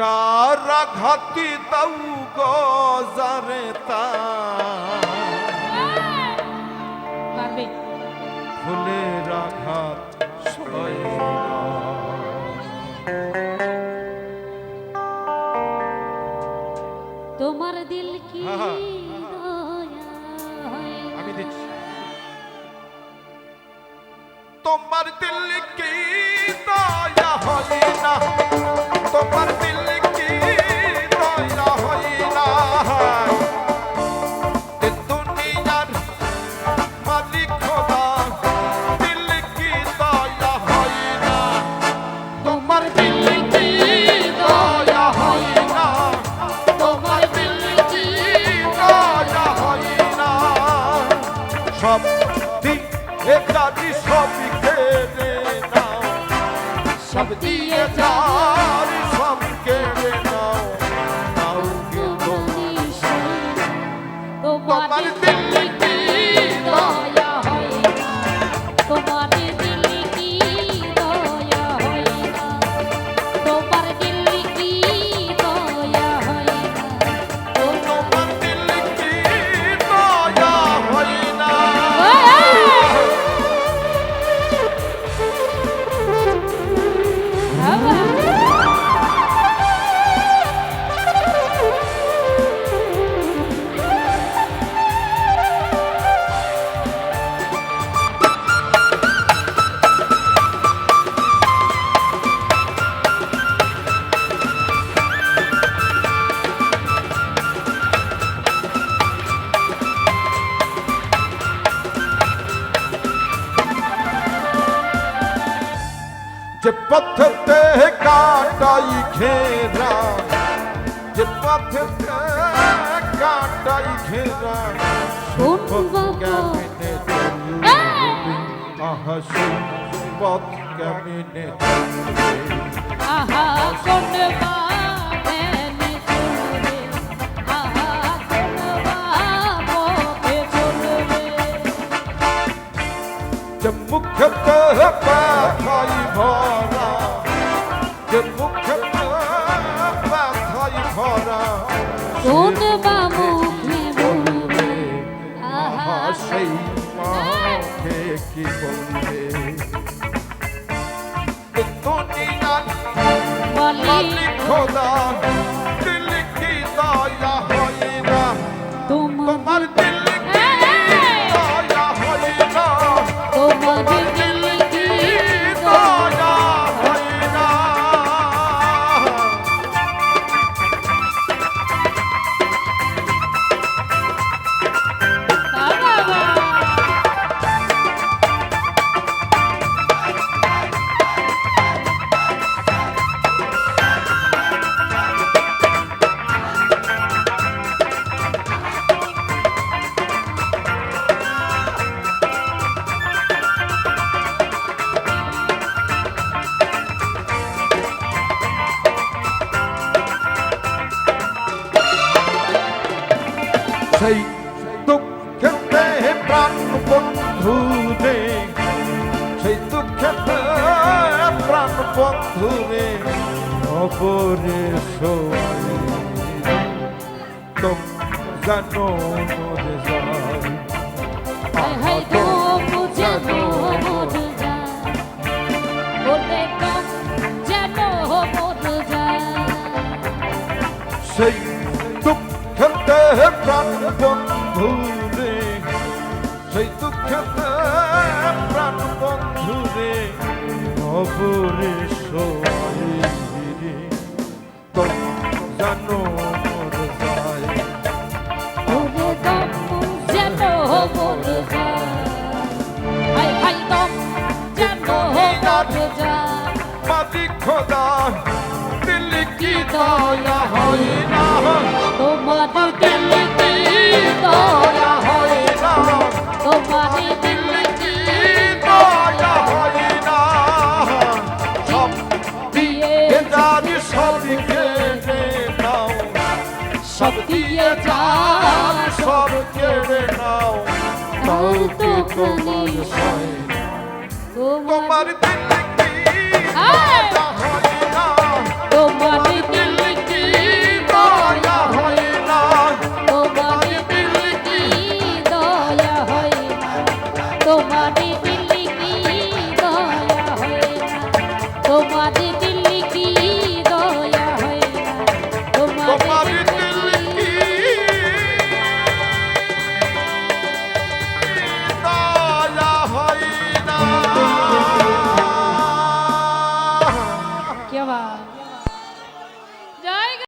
তারা ঘাতি তাউ গজারে তা। ফুলে রাঘাত সয় তোমার দিল কি? সব দিন সব দিয়ে দাও সব দিয়ে যাও। যে পথতে কাটাই ঘেরা যে পথতে কাটাই ঘেরা শুনব কেমনে চলবে? আহা শুনব পথ কেমনে চলবে? আহা শুনবা মুখ তো পাই ভয় তাই মাকে কি বলে। খোদা। সেই দুঃখেতে প্রাণ বন্ধু রে। সেই দুঃখেতে প্রাণ বন্ধু রে। অপরে তো জানো যাই প্রাণ বন্ধুরে সেই দুঃখেতে প্রাণ বন্ধুরে খবরে সরে তো জানো মাটি খোদা দিল্লি কি দয়া চান সব কেড়ে নাও তাও তো তোমার তোমার দিতে